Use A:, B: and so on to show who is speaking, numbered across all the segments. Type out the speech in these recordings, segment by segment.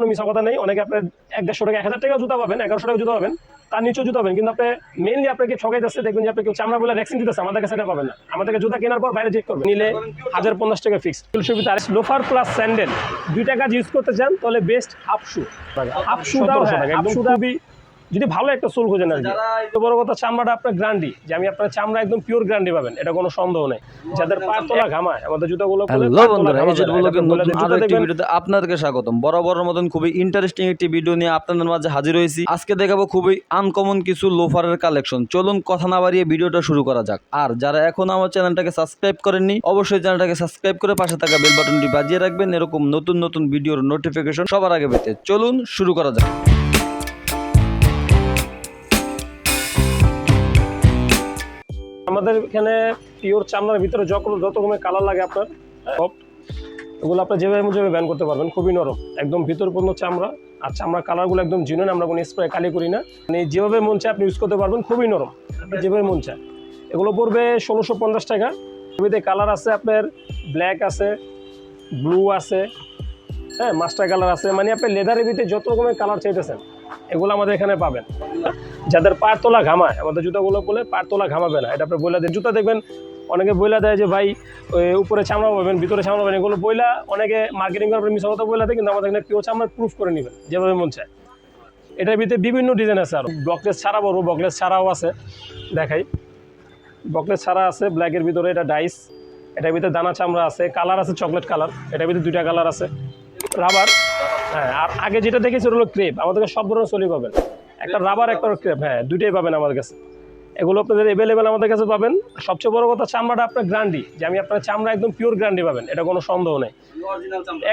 A: কোনো মিশা কথা নেই। অনেকে আপনার এক দেড়শো টাকা এক হাজার টাকা জুতা পাবেন এগারোশো টাকা জুতা পাবেন তার নিচেও জুতা পাবেন। কিন্তু আপনি মেনলি আপনাকে ঠকাই যাচ্ছে দেখবেন যে আপনি কেউ চামড়া বলে ভ্যাকসিন দিতেছে আমাদের কাছে এটা পাবেন না। আমাদেরকে জুতা কেনার পর বাইরে চেক করবেন। নিলে হাজার পঞ্চাশ টাকা ফিক্স সুবিধা আর লোফার প্লাস স্যান্ডেল দুইটা কাজ ইউজ করতে চান তাহলে বেস্ট হাফ শু হাফ শুটাও হাফ শুটা যদি ভালো একটা সোল খোঁজেন আর কি বড় কথা চামড়াটা আপনার গ্রান্ডি। যে আমি আপনার চামড়া একদম পিওর গ্রান্ডি পাবেন এটা কোনো সন্দেহ নেই। যাদের পায়ের তলা ঘামায় আমাদের জুতাগুলো
B: হ্যালো বন্ধুরা এই
A: বলে
B: নতুন
A: আরও
B: একটি ভিডিওতে আপনাদেরকে স্বাগতম। বরাবরের মতন খুবই ইন্টারেস্টিং একটি ভিডিও নিয়ে আপনাদের মাঝে হাজির হয়েছি। আজকে দেখাবো খুবই আনকমন কিছু লোফারের কালেকশন চলুন কথা না বাড়িয়ে ভিডিওটা শুরু করা যাক। আর যারা এখন আমার চ্যানেলটাকে সাবস্ক্রাইব করেননি অবশ্যই চ্যানেলটাকে সাবস্ক্রাইব করে পাশে থাকা বেল বাটনটি বাজিয়ে রাখবেন। এরকম নতুন নতুন ভিডিওর নোটিফিকেশন সবার আগে পেতে। চলুন শুরু করা যাক।
A: আমাদের এখানে পিওর চামড়ার ভিতরে যত যত রকমের কালার লাগে আপনার, সব ওগুলো আপনার যেভাবে যেভাবে ব্যান করতে পারবেন, খুবই নরম, একদম ভিতর পূর্ণ চামড়া, আর চামড়া কালারগুলো একদম জিনুন আমরা কোনো স্প্রে কালি করি না। মানে যেভাবে মন চায় আপনি ইউজ করতে পারবেন, খুবই নরম যেভাবে মন চায়। এগুলো পড়বে ষোলোশো পঞ্চাশ টাকা। ছবিতে কালার আছে আপনার ব্ল্যাক আছে ব্লু আছে হ্যাঁ মাস্টার কালার আছে। মানে আপনি লেদারের ভিতরে যত রকমের কালার চাইতেছেন, এগুলো আমাদের এখানে পাবেন। যাদের পায়ের তোলা ঘামায়, আমাদের জুতাগুলো বলে পায়ের তোলা ঘামাবে না, এটা আপনি বইলা দেন। জুতা দেখবেন, অনেকে বইলা দেয় যে, ভাই উপরে চামড়া পাবেন ভিতরে চামড়া পাবেন এগুলো বইলা অনেকে মার্কেটিং করার পরে কথা বইলা দেয়, কিন্তু আমাদের এখানে পিও চামড়া প্রুফ করে নেবেন যেভাবে মন চায়। এটার ভিতরে বিভিন্ন ডিজাইন আছে আর। বকলেস ছাড়া বড় বকলেস ছাড়াও আছে, দেখাই। বকলেস ছাড়া আছে ব্ল্যাকের ভিতরে এটা ডাইস এটার ভিতরে দানা চামড়া আছে কালার আছে চকলেট কালার এটার ভিতরে দুইটা কালার আছে। রাবার হ্যাঁ আর আগে যেটা দেখেছি, ওটা হলো ক্রেপ আমাদেরকে সব ধরনের সলি পাবেন। একটা রাবার একটা ক্রেপ হ্যাঁ দুইটাই পাবেন আমাদের কাছে। এগুলো আপনাদের এভেলেবেল আমাদের কাছে পাবেন। সবচেয়ে বড় কথা চামড়াটা আপনার গ্রান্ডি যে আমি আপনার চামড়া একদম পিওর গ্রান্ডি পাবেন এটা কোনো সন্দেহ নেই।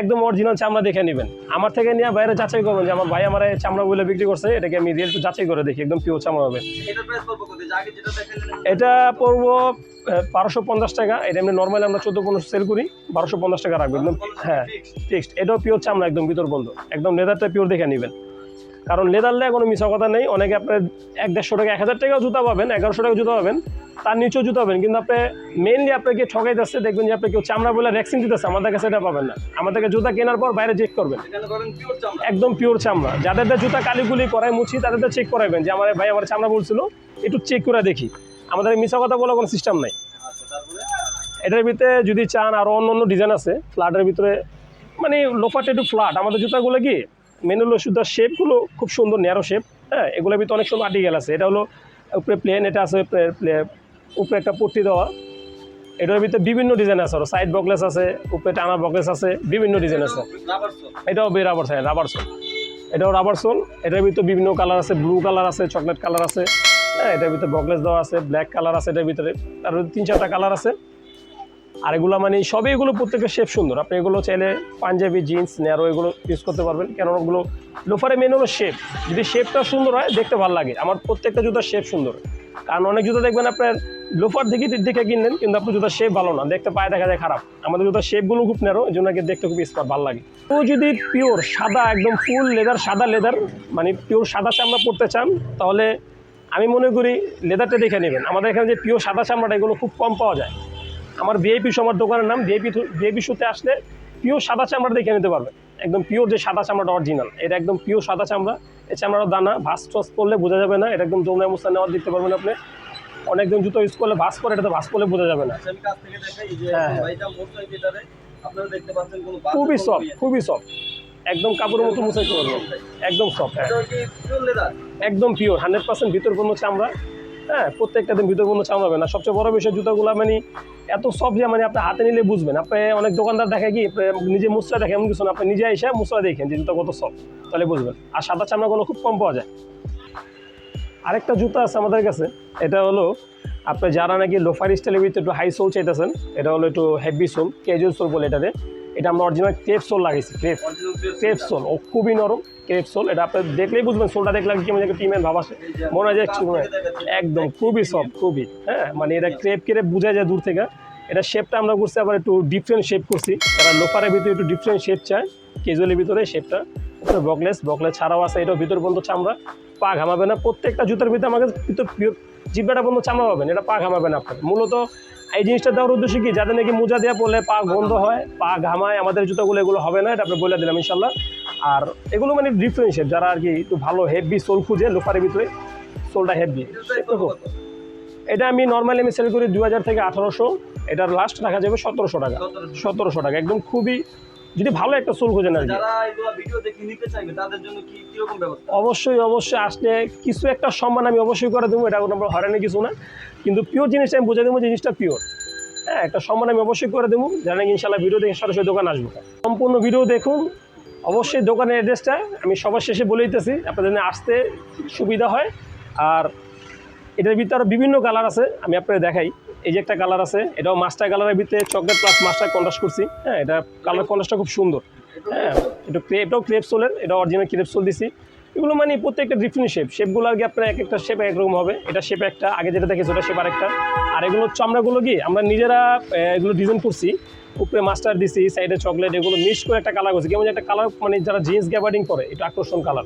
A: একদম অরিজিনাল চামড়া দেখে নেবেন। আমার থেকে নিয়ে বাইরে যাচাই করবেন যে আমার ভাই আমার এই চামড়া বলে বিক্রি করছে এটাকে আমি রিয়েল যাচাই করে দেখি একদম পিওর চামড়া হবে। এটা পড়ব বারোশো পঞ্চাশ টাকা। এটা এমনি নর্মালি আমরা চোদ্দ পনেরো সেল করি বারোশো পঞ্চাশ টাকা রাখব একদম হ্যাঁ ফিক্সড এটাও পিওর চামড়া একদম ভিতর বন্ধ। একদম লেদারটা পিওর দেখে নেবেন। কারণ লেদার লেদারলে কোনো মিশা কথা নেই। অনেকে আপনার এক দেড়শো টাকা এক হাজার টাকাও জুতা পাবেন এগারোশো টাকা জুতা পাবেন তার নিচেও জুতা পাবেন। কিন্তু আপনি মেনলি আপনাকে ঠকাই যাচ্ছে দেখবেন যে আপনি কেউ চামড়া বলে ভ্যাকসিন দিতেছে আমাদের কাছে এটা পাবেন না। আমাদেরকে জুতা কেনার পর বাইরে চেক করবেন। একদম পিওর চামড়া। যাদের জুতা কালিগুলি করায় মুছি তাদের চেক করাবেন যে আমার ভাই আমার চামড়া বলছিল একটু চেক করে দেখি। আমাদের মিশা কথা বলার কোনো সিস্টেম নাই। এটার ভিতরে যদি চান আরও অন্য অন্য ডিজাইন আছে ফ্ল্যাটের ভিতরে মানে লোফারটা একটু ফ্ল্যাট আমাদের জুতাগুলো কি মেন হলো শুধু শেপগুলো খুব সুন্দর ন্যারো শেপ হ্যাঁ? এগুলোর ভিতরে অনেক সময় আর্টিকেল আছে। এটা হলো উপরে প্লেন এটা আছে উপরে একটা পট্টি দেওয়া। এটার ভিতরে বিভিন্ন ডিজাইন আছে। সাইড বকলেস আছে, উপরে টানা বকলেস আছে, বিভিন্ন ডিজাইন আছে। এটাও বে রাবার সাইড রাবার সোল এটাও রাবার সোল এটার ভিতরে বিভিন্ন কালার আছে ব্লু কালার আছে চকলেট কালার আছে। হ্যাঁ এটার ভিতরে বকলেস দেওয়া আছে ব্ল্যাক কালার আছে, এটার ভিতরে তার তিন চারটা কালার আছে। আর এগুলো মানে সবই এগুলো প্রত্যেকের শেপ সুন্দর। আপনি এগুলো চাইলে পাঞ্জাবি জিন্স ন্যারো এগুলো ইউজ করতে পারবেন। কেন ওগুলো লোফারে মেন হলো শেপ যদি শেপটা সুন্দর হয়, দেখতে ভালো লাগে। আমার প্রত্যেকটা জুতার শেপ সুন্দর। কারণ অনেক জুতো দেখবেন আপনার লোফার দেখে দেখে কিনলেন, কিন্তু আপনার জুতার শেপ ভালো না। দেখতে পায়ে দেখা যায় খারাপ। আমাদের জুতার শেপগুলো খুব ন্যারো এই জন্য দেখতে খুব স্মার্ট ভালো লাগে। তো যদি পিওর সাদা, একদম ফুল লেদার সাদা লেদার মানে পিওর সাদা চামড়া পড়তে চান, তাহলে আমি মনে করি লেদারটা দেখে নেবেন। আমাদের এখানে যে পিওর সাদা চামড়াটা, এগুলো খুব কম পাওয়া যায়। আমার ভিআইপি শো আমার দোকানের নাম ভিআইপি ভিআইপি শোতে আসলে পিওর সাদা চামড়া দেখে নিতে পারবেন একদম পিওর যে সাদা চামড়াটা অরিজিনাল এটা একদম পিওর সাদা চামড়া। এই চামড়ার দানা ভাস টস করলে বোঝা যাবে না এটা একদম দোমরা মুস্তা নেওয়ার দেখতে পারবেন আপনি। অনেকজন জুতো ইউজ করলে ভাস করে এটা তো ভাস করলে বোঝা যাবে না। হ্যাঁ, হ্যাঁ। খুবই সফট খুবই সফট একদম কাপড়ের মতো মুছাইতে পারবেন। একদম সফট হ্যাঁ। একদম পিওর হান্ড্রেড পার্সেন্ট ভিতর কোনো চামড়া। হ্যাঁ প্রত্যেকটা দিন ভিতর কোনো চামড়া হবে না সবচেয়ে বড় বিষয় জুতাগুলো মানে এত সফট যে মানে আপনি হাতে নিলে বুঝবেন। আপনি অনেক দোকানদার দেখে কি নিজে মুসরা দেখে, এমন কিছু না। আপনি নিজে এসে মুসরা দেখেন যে জুতা কত সফট তাহলে বুঝবেন। আর সাদা চামড়াগুলো খুব কম পাওয়া যায়। আরেকটা জুতা আছে আমাদের কাছে, এটা হলো, আপনি যারা নাকি লোফার স্টাইলের ভিতরে একটু হাই সোল চাইতেছেন, এটা হলো একটু হেভি সোল ক্যাজুয়াল সোল বলে এটাতে এটা আমরা অরিজিনাল ক্রেপ সোল লাগিয়েছি ক্রেপ ক্রেপ সোল ও খুবই নরম ক্রেপ সোল এটা আপনি দেখলেই বুঝবেন সোলটা দেখলে কি মানে টিমের ভাব আসে। মনে হয় যে একটু মনে একদম খুবই সফট খুবই হ্যাঁ মানে এটা ক্রেপ কেড়ে বোঝা যায় দূর থেকে। এটা শেপটা আমরা করছি আবার একটু ডিফারেন্ট শেপ করছি। তারা লোফারের ভিতরে একটু ডিফারেন্ট শেপ চায় কেজুয়ালের ভিতরে শেপটা বকলেস বকলেস ছাড়াও আছে এটাও ভিতর পর্যন্ত চামড়া। পা ঘামাবে না প্রত্যেকটা জুতার ভিতরে আমাকে ভিতর পিওর জিব্বাটা পর্যন্ত চামড়া পাবেন এটা পা ঘামাবে না আপনার। মূলত এই জিনিসটা দেওয়ার উদ্দেশ্য কি? যাদের নাকি মোজা দেওয়া পড়লে পা গন্ধ হয়, পা ঘামায়, আমাদের জুতোগুলো এগুলো হবে না, এটা আপনি বলে দিলাম ইনশাল্লাহ আর এগুলো মানে ডিফারেন্সিয়েট যারা আর কি একটু ভালো হেভি সোল খুঁজে, লোফারের ভিতরে সোলটা হেভি এটা আমি নর্মালি আমি সেল করি দু হাজার থেকে আঠারোশো, এটার লাস্ট রাখা যাবে সতেরোশো টাকা। সতেরোশো টাকা, একদম খুবই যদি ভালো একটা সোল খোঁজেন আর অবশ্যই অবশ্যই আসলে কিছু একটা সম্মান আমি অবশ্যই করে দেবো এটা কোনো আমরা হয়রানি কিছু না। কিন্তু পিওর জিনিসটা আমি বুঝে দেবো জিনিসটা পিওর হ্যাঁ একটা সম্মান আমি অবশ্যই করে দেবো। জানি ইনশাল্লাহ ভিডিও দেখে সরাসরি দোকান আসব। সম্পূর্ণ ভিডিও দেখুন। অবশ্যই দোকানের অ্যাড্রেসটা আমি সবার শেষে বলে দিতেছি আপনাদের আসতে সুবিধা হয়। আর এটার ভিতরে বিভিন্ন কালার আছে আমি আপনাদের দেখাই। এই যে একটা কালার আছে, এটাও মাস্টার কালারের ভিতরে চকলেট প্লাস মাস্টার কন্ট্রাস্ট করছি। হ্যাঁ এটা কালার কন্ট্রাস্টটা খুব সুন্দর। হ্যাঁ এটা ক্রেপ এটাও ক্রেপ সোলের এটা অরিজিনাল ক্রেপ সোল দিছি। এগুলো মানে প্রত্যেকটা ডিফারেন্ট শেপ শেপগুলো আর কি আপনার এক একটা শেপ একরকম হবে। এটা শেপ একটা, আগে যেটা দেখেছি ওটা শেপ আরেকটা। আর এগুলো হচ্ছে চামড়াগুলো কি, আমরা নিজেরা এগুলো ডিজাইন করছি। উপরে মাস্টার দিছি সাইডে চকলেট এগুলো মিক্স করে একটা কালার করছি। কেমন একটা কালার মানে যারা জিন্স গ্যাবার্ডিং করে এটা আকর্ষণ কালার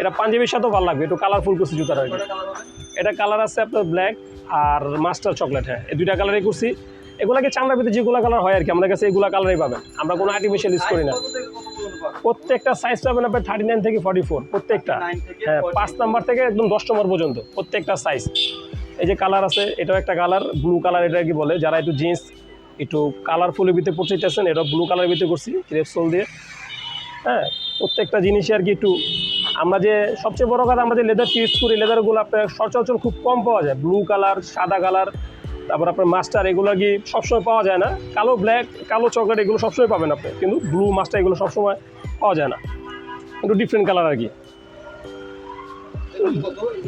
A: এটা পাঞ্জাবির সাথেও ভালো লাগবে, একটু কালারফুল করছি জুতার এটা কালার আছে আপনার ব্ল্যাক আর মাস্টার চকলেট হ্যাঁ এই দুইটা কালারই করছি এগুলাকে চামড়ার ভিতরে যেগুলো কালার হয় আর কি আমাদের কাছে এগুলা কালারই পাবেন। আমরা কোনো আর্টিফিশিয়াল ইউজ করি না। প্রত্যেকটা সাইজ পাবেন আপনার থার্টি নাইন থেকে ফর্টি ফোর প্রত্যেকটা হ্যাঁ পাঁচ নাম্বার থেকে একদম দশ নম্বর পর্যন্ত প্রত্যেকটা সাইজ এই যে কালার আছে এটাও একটা কালার ব্লু কালার এটা কি বলে যারা একটু জিন্স একটু কালারফুলের ভিতরে পড়তে চাইছেন এটা ব্লু কালারের ভিতরে করছি রেপসোল দিয়ে। হ্যাঁ প্রত্যেকটা জিনিসই আর কি একটু আমরা যে সবচেয়ে বড় কথা, আমরা যে লেদার ইউজ করি লেদারগুলো আপনার সচরাচর খুব কম পাওয়া যায়। ব্লু কালার সাদা কালার তারপর আপনার মাস্টার এগুলো কি সবসময় পাওয়া যায় না? কালো ব্ল্যাক কালো চকলেট এগুলো সবসময় পাবেন আপনি, কিন্তু ব্লু মাস্টার এগুলো সবসময় পাওয়া যায় না। একটু ডিফারেন্ট কালার আর কি।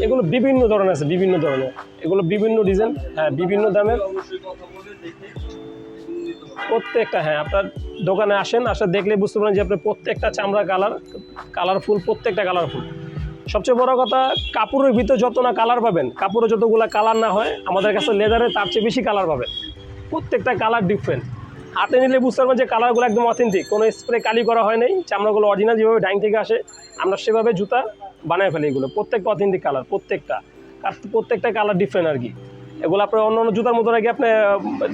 A: এগুলো বিভিন্ন ধরনের আছে, বিভিন্ন ধরনের। এগুলো বিভিন্ন ডিজাইন হ্যাঁ বিভিন্ন দামের। প্রত্যেকটা হ্যাঁ আপনার দোকানে আসেন, আসা দেখলে বুঝতে পারেন যে আপনার প্রত্যেকটা চামড়া কালার, কালারফুল, প্রত্যেকটা কালারফুল। সবচেয়ে বড় কথা, কাপড়ের ভিতরে যত না কালার পাবেন, কাপড়ে যতগুলো কালার না হয়, আমাদের কাছে লেদারে তার চেয়ে বেশি কালার পাবেন। প্রত্যেকটা কালার ডিফারেন্ট হাতে নিলে বুঝতে পারবেন যে কালারগুলো একদম অথেন্টিক কোনো স্প্রে কালি করা হয় নাই, চামড়াগুলো অরিজিনাল যেভাবে ডাইং থেকে আসে, আমরা সেভাবে জুতা বানায় ফেলি এগুলো। প্রত্যেকটা অথেন্টিক কালার, প্রত্যেকটা। প্রত্যেকটা কালার ডিফারেন্ট আর কি। এগুলো আপনার অন্য অন্য জুতার মতো নাকি আপনি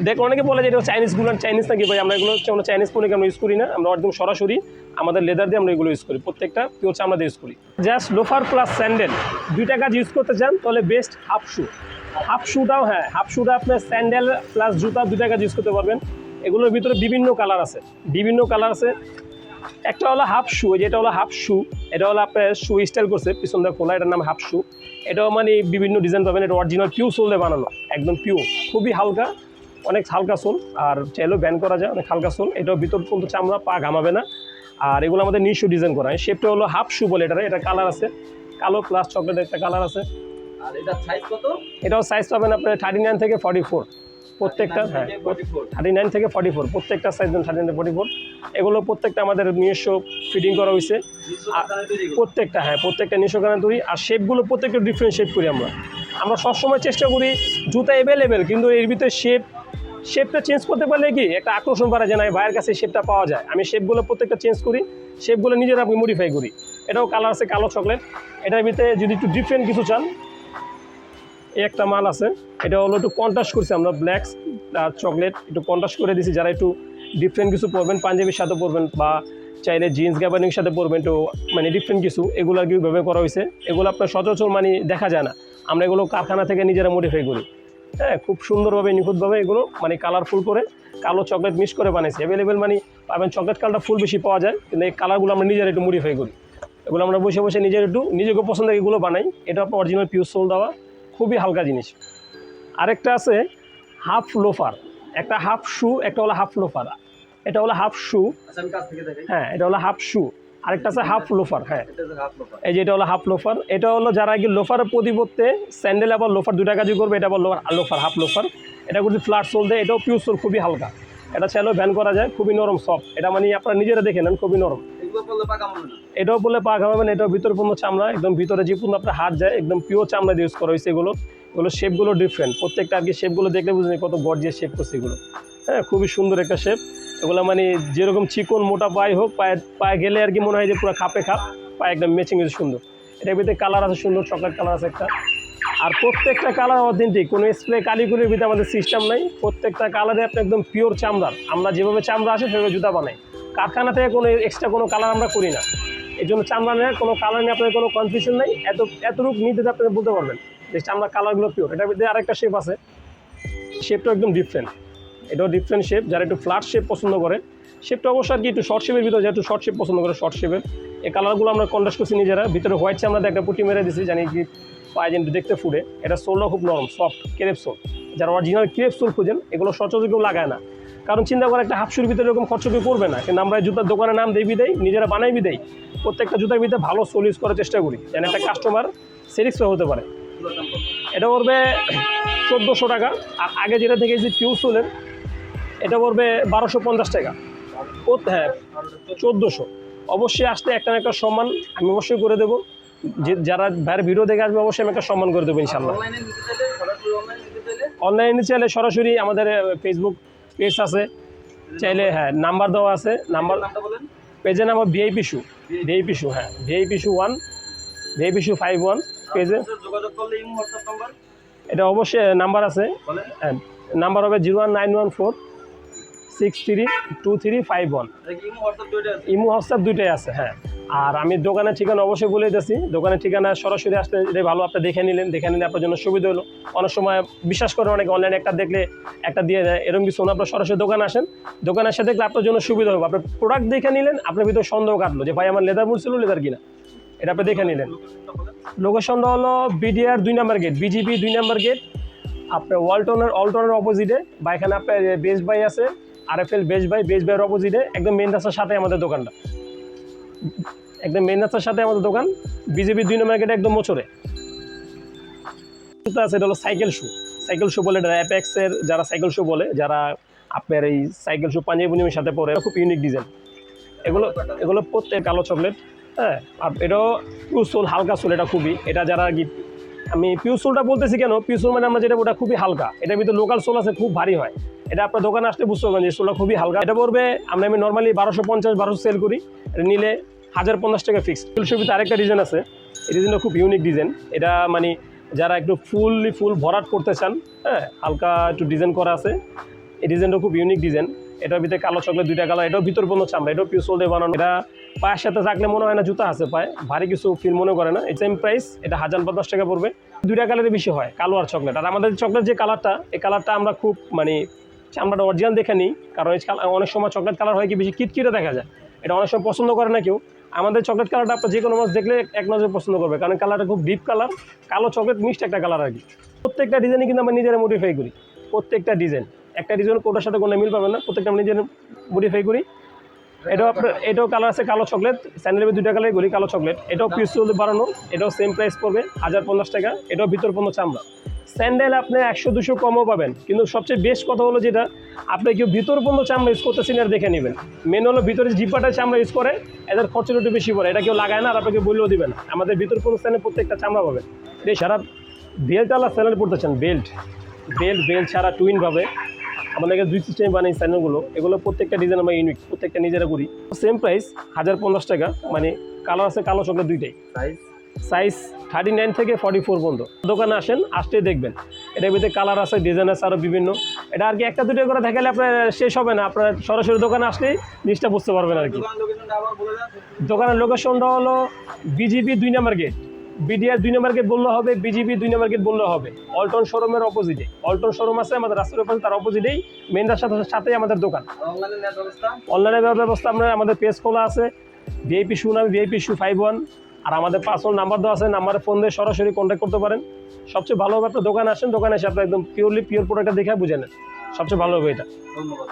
A: দেখুন অনেকে বলে যে এটা চাইনিজগুলো চাইনিজ নাকি ভাই, আমরা এগুলো হচ্ছে আমরা চাইনিজ পণ্যকে আমরা ইউজ করি না, আমরা একদম সরাসরি আমাদের লেদার দিয়ে আমরা এগুলো ইউজ করি, প্রত্যেকটা পিওর চামড়া দিয়ে ইউজ করি। জাস্ট লোফার প্লাস স্যান্ডেল দুইটা কাজ ইউজ করতে চান, তাহলে বেস্ট হাফ শু হাফ শুটাও হ্যাঁ হাফ শুটা আপনার স্যান্ডেল প্লাস জুতা দুইটা কাজ ইউজ করতে পারবেন। এগুলোর ভিতরে বিভিন্ন কালার আছে, বিভিন্ন কালার আছে। একটা হলো হাফ শু যেটা হলো হাফ শু এটা হলো আপনার শু স্টাইল করছে পিছন দিয়ে খোলা এটার নাম হাফ শু। এটাও মানে বিভিন্ন ডিজাইন পাবেন এটা অরিজিনাল পিউ সোল দিয়ে বানানো একদম পিউ খুবই হালকা অনেক হালকা সোল আর চাইলেও ব্যান করা যায় অনেক হালকা সোল এটাও ভিতর পর্যন্ত চামড়া পা ঘামাবে না। আর এগুলো আমাদের নিশু ডিজাইন করা হয়। শেপটা হলো হাফ শু বলে এটা এটা কালার আছে কালো প্লাস চকলেট একটা কালার আছে।
B: আর এটা সাইজ কত?
A: এটাও সাইজ পাবেন আপনার থার্টি নাইন থেকে ফর্টি ফোর প্রত্যেকটা হ্যাঁ থার্টি নাইন থেকে ফর্টি ফোর প্রত্যেকটা size thirty nine forty four এগুলো প্রত্যেকটা আমাদের নিজস্ব ফিটিং করা হয়েছে প্রত্যেকটা হ্যাঁ প্রত্যেকটা নিজস্ব কারণে তৈরি। আর শেপগুলো প্রত্যেকটা ডিফারেন্ট শেপ করি আমরা। আমরা সবসময় চেষ্টা করি জুতা অ্যাভেলেবেল কিন্তু এর ভিতরে শেপ শেপটা চেঞ্জ করতে পারলে কি একটা আকর্ষণ বাড়া যায় না ভাইয়ের কাছে শেপটা পাওয়া যায়। আমি শেপগুলো প্রত্যেকটা চেঞ্জ করি শেপগুলো নিজেরা আপনি মডিফাই করি। এটাও কালার আছে কালো চকলেট এটার ভিতরে যদি একটু ডিফারেন্ট কিছু চান এই একটা মাল আছে। এটা হলো একটু কন্ট্রাস্ট করছি আমরা ব্ল্যাক আর চকলেট একটু কন্ট্রাস্ট করে দিছি। যারা একটু ডিফারেন্ট কিছু পরবেন, পাঞ্জাবির সাথে পরবেন বা চাইলে জিন্স গ্যাবার্ডিংয়ের সাথে পরবেন একটু মানে ডিফারেন্ট কিছু, এগুলো আর কি ব্যবহার করা হয়েছে। এগুলো আপনার সচরাচর মানে দেখা যায় না। আমরা এগুলো কারখানা থেকে নিজেরা মডিফাই করি। হ্যাঁ খুব সুন্দরভাবে, নিখুঁতভাবে এগুলো মানে কালারফুল করে কালো চকলেট মিক্স করে বানিয়েছি অ্যাভেলেবেল মানে পাবেন চকলেট কালারটা ফুল বেশি পাওয়া যায়, কিন্তু এই কালারগুলো আমরা নিজেরা একটু মডিফাই করি। এগুলো আমরা বসে বসে নিজের একটু, নিজেকে পছন্দের এগুলো বানাই। এটা আপনার অরিজিনাল পিউর সোল দেওয়া। খুবই হালকা জিনিস। আরেকটা আছে হাফ লোফার। একটা হাফ শু একটা হলো হাফ লোফার। এটা হলো হাফ শু।
B: আচ্ছা
A: হ্যাঁ এটা হলো হাফ শু। আরেকটা আছে হাফ লোফার হ্যাঁ।
B: লোফার।
A: এই যে এটা হলো হাফ লোফার। এটা হলো যারা কি লোফারের প্রতিপত্তে স্যান্ডেল আবার লোফার দুটা কাজই করবে এটা আবার লোফার হাফ লোফার। এটা যদি ফ্ল্যাট সোল দেয় এটাও পিউর সোল খুবই হালকা। এটা চাইলেও ভ্যান করা যায় খুবই নরম সফট। এটা মানে আপনারা নিজেরা দেখে নেন খুবই নরম। এটাও বলে পা ঘামাবেন এটাও ভিতরে পূর্ণ চামড়া, একদম ভিতরে যে পূর্ণ আপনার হাত যায়, একদম পিওর চামড়া ইউজ করা হয়েছে এগুলো। এগুলো শেপগুলো ডিফারেন্ট প্রত্যেকটা আর কি শেপগুলো দেখলে বুঝলেন কত গর্জিয়াস শেপ করছে এগুলো। হ্যাঁ খুবই সুন্দর একটা শেপ এগুলো মানে যেরকম চিকন, মোটা পায়ে হোক, পায়ে পায়ে গেলে আর কি মনে হয় যে পুরো খাপে খাপ, পায়ে একদম ম্যাচিং হয়েছে সুন্দর। এটার ভিতরে কালার আছে সুন্দর চকলেট কালার আছে একটা। আর প্রত্যেকটা কালার অথেন্টিক কোনো স্প্রে কালিগুলির ভিতরে আমাদের সিস্টেম নাই। প্রত্যেকটা কালারে আপনি একদম পিওর চামড়ার। আমরা যেভাবে চামড়া আসে সেভাবে জুতা বানাই। কারখানা থেকে কোনো এক্সট্রা কোনো কালার আমরা করি না। এই জন্য চামড়া নেয় কোনো কালার নিয়ে আপনাদের কোনো কনফিউশন নেই। এত, এতটুকু নিতে আপনারা বলতে পারবেন যে চামড়া কালারগুলো পিওর এটার মধ্যে আরেকটা শেপ আছে। শেপটা একদম ডিফারেন্ট এটাও ডিফারেন্ট শেপ যারা একটু ফ্ল্যাট শেপ পছন্দ করে। শেপটা অবশ্যই আর কি একটু শর্ট শেপের ভিতরে একটু শর্ট শেপ পছন্দ করে শর্ট শেপের এই কালারগুলো আমরা কন্ট্রাস্ট করছি নিজেরা। ভিতরে হোয়াইট চামড়া একটা পুটি মেরে দিছি, জানি কি পায়ে যেন দেখতে ফুটে। এটা সোলটা খুব নরম সফট ক্রেপ সোল যারা অরিজিনাল ক্রেপ সোল খুঁজেন, এগুলো সচরাচর কেউ লাগায় না। কারণ চিন্তা করে একটা হাফশুর ভিতরে এরকম খরচ কেউ করবে না। কিন্তু আমরা এই জুতার দোকানের নাম দেই দেই নিজেরা বানাইবি দেই প্রত্যেকটা জুতার ভিতরে ভালো সোল ইউজ করার চেষ্টা করি যেন একটা কাস্টমার স্যাটিসফাই হতে পারে। এটা পড়বে চোদ্দোশো টাকা। আর আগে যেটা দেখেছি পিউ সোলের এটা পড়বে বারোশো পঞ্চাশ টাকা। ও হ্যাঁ চোদ্দোশো। অবশ্যই আসতে একটা না একটা সম্মান আমি অবশ্যই করে দেবো। যে যারা বাইরের ভিডিও দেখে আসবে অবশ্যই আমি একটা সম্মান করে দেবো ইনশাল্লাহ
B: অনলাইনে চাইলে সরাসরি
A: আমাদের ফেসবুক পেজ আছে। চাইলে হ্যাঁ নাম্বার দেওয়া আছে। নাম্বার পেজের number VIP shoe VIP shoe হ্যাঁ। VIP shoe one VIP shoe five one পেজে এটা অবশ্যই নাম্বার আছে। হ্যাঁ নাম্বার হবে zero one nine one four six three two three five one
B: imo WhatsApp
A: দুইটাই আছে হ্যাঁ। আর আমি দোকানের ঠিকানা অবশ্যই বলে দিয়েছি। দোকানের ঠিকানা সরাসরি আসলে এটাই ভালো আপনি দেখে নিলেন, দেখে নিলে আপনার জন্য সুবিধা হলো। অনেক সময় বিশ্বাস করে অনেকে অনলাইনে একটা দেখলে একটা দিয়ে দেয়, এরকম কিছু আপনার সরাসরি দোকানে আসেন। দোকানে এসে দেখলে আপনার জন্য সুবিধা হবে। আপনার প্রোডাক্ট দেখে নিলেন, আপনার ভিতরে সন্দেহ কাটলো যে, ভাই, আমার লেদার বলছিল লেদার কিনা? এটা আপনি দেখে নিলেন।
B: লোকেশনটা
A: হলো বিডিআর দুই নাম্বার গেট বিজিপি দুই নাম্বার গেট আপনার ওয়ালটনের অল্টনের অপোজিটে বা এখানে আপনার বেস্ট বাই আছে আর F L best buy best বাইয়ের অপোজিটে একদম মেন রাস্তার সাথে আমাদের দোকানটা। একদম মেন রাস্তার সাথে আমাদের দোকান। বিজেপি দুই নম্বর গেটে একদম মোচরে আছে, এটা হলো সাইকেল শু সাইকেল শু বলে এটা অ্যাপেক্সের যারা সাইকেল শু বলে, যারা আপনার এই সাইকেল শু পাঞ্জাবি বুনিমের সাথে পরে খুব ইউনিক ডিজাইন এগুলো এগুলো প্রত্যেক কালো চকলেট হ্যাঁ? আর এটাও পিউসোল হালকা সোল এটা খুবই। এটা যারা আমি পিউসোলটা বলতেছি কেন? পিউসোল মানে আমরা যেটা ওটা খুবই হালকা। এটার ভিতরে লোকাল সোল আছে, খুব ভারী হয়। এটা আপনার দোকানে আসলে বুঝতে পারবেন যে সোলটা খুবই হালকা। এটা পড়বে, আমরা আমি নর্মালি বারোশো পঞ্চাশ, বারোশো সেল করি। এটা নিলে হাজার পঞ্চাশ টাকা ফিক্স ভিতরে আরেকটা ডিজাইন আছে। এই ডিজাইনটা খুব ইউনিক ডিজাইন এটা মানে যারা একটু ফুললি ফুল ভরাট করতে চান হ্যাঁ হালকা একটু ডিজাইন করা আছে, এই ডিজাইনটা খুব ইউনিক ডিজাইন এটার ভিতরে কালো চকলেট দুইটা কালার, এটাও ভিতর পণ্য চামড়া, এটাও পিউসোল দিয়ে বানানো। এটা পায়ের সাথে থাকলে মনে হয় না জুতা আছে পায়ে, ভারী কিছু ফিল মনে করে না। এই সেম প্রাইস এটা হাজার পঞ্চাশ টাকা পড়বে। দুইটা কালারের বেশি হয়, কালো আর চকলেট আর আমাদের চকলেট যে কালারটা এই কালারটা আমরা খুব মানে চামড়াটা অরিজিনাল দেখে নিই, কারণ এই অনেক সময় চকলেট কালার হয় কি বেশি কিটকিটে দেখা যায়। এটা অনেক সময় পছন্দ করে না কেউ। আমাদের চকলেট কালারটা আপনার যে কোনো মাছ দেখলে এক নজর পছন্দ করবে, কারণ কালারটা খুব ডিপ কালার কালো চকলেট মিষ্টি একটা কালার আর কি। প্রত্যেকটা ডিজাইনই কিন্তু আমরা নিজেরা মডিফাই করি। প্রত্যেকটা ডিজাইন একটা ডিজাইন কোটার সাথে কোনো মিল পাবেন না, প্রত্যেকটা আমি নিজের মডিফাই করি। এটাও আপনার, এটাও কালার আছে কালো চকলেট স্যান্ডেলের দুইটা কালার করি কালো চকলেট এটাও পিউসুল বানানো, এটাও সেম প্রাইস পড়বে, হাজার পঞ্চাশ টাকা, এটাও ভিতর পণ্য চামড়া স্যান্ডেল আপনি একশো, দুশো কমও পাবেন, কিন্তু সবচেয়ে বেস্ট কথা হলো যেটা, আপনি কেউ ভিতর পণ্য চামড়া ইউজ করতেছেন আর দেখে নেবেন। মেন হলো ভিতরে জিপাটা চামড়া ইউজ করে, এদের খরচটা একটু বেশি পড়ে, এটা কেউ লাগায় না, আর আপনাকে বললেও দিবেন না। আমাদের ভিতর পণ্য স্যান্ডেল প্রত্যেকটা চামড়া পাবেন এই সারা বেল্ট আলা স্যান্ডেল পড়তেছেন বেল্ট বেল্ট বেল্ট ছাড়া টুইন ভাবে আমাদেরকে দুই সিস্টেম বানাই স্যান্ডেলগুলো এগুলো প্রত্যেকটা ডিজাইন আমরা ইউনিক প্রত্যেকটা নিজেরা করি। সেম প্রাইস হাজার পঞ্চাশ টাকা মানে কালার আছে কালো চকলেট দুইটাই।
B: সাইজ
A: সাইজ থার্টি নাইন থেকে ফর্টি ফোর পর্যন্ত। দোকানে আসেন আসতে দেখবেন। এটার ভিতরে কালার আছে ডিজাইন আছে আরও বিভিন্ন। এটা আর কি একটা দুটো করে দেখালে আপনার শেষ হবে না। আপনার সরাসরি দোকানে আসলেই জিনিসটা বুঝতে পারবেন আর কি। দোকানের লোকেশনটা হলো বিজিবি দুই নম্বর গেট বিডিআর দুই নম্বর গেট বললে হবে বিজিবি দুই নম্বর গেট বললে হবে। অল্টন শোরুমের অপোজিটে অল্টন শোরুম আছে আমাদের রাস্তার উপরে তার অপোজিটেই মেন রাস্তার সাথেই আমাদের দোকান।
B: অনলাইনে ব্যবস্থা?
A: আমরা আমাদের পেজ খোলা আছে। ভিআইপি শু নামে ভিআইপি শু ফাইভ ওয়ান আর আমাদের পার্সোনাল নাম্বার দেওয়া আছে নাম্বারে ফোন দিয়ে সরাসরি কন্ট্যাক্ট করতে পারেন। সবচেয়ে ভালো হবে আপনার দোকানে আসেন দোকানে এসে আপনার একদম পিওরলি পিওর প্রোডাক্টটা দেখে বুঝে নেন। সবচেয়ে ভালো হবে এটা।
B: ধন্যবাদ।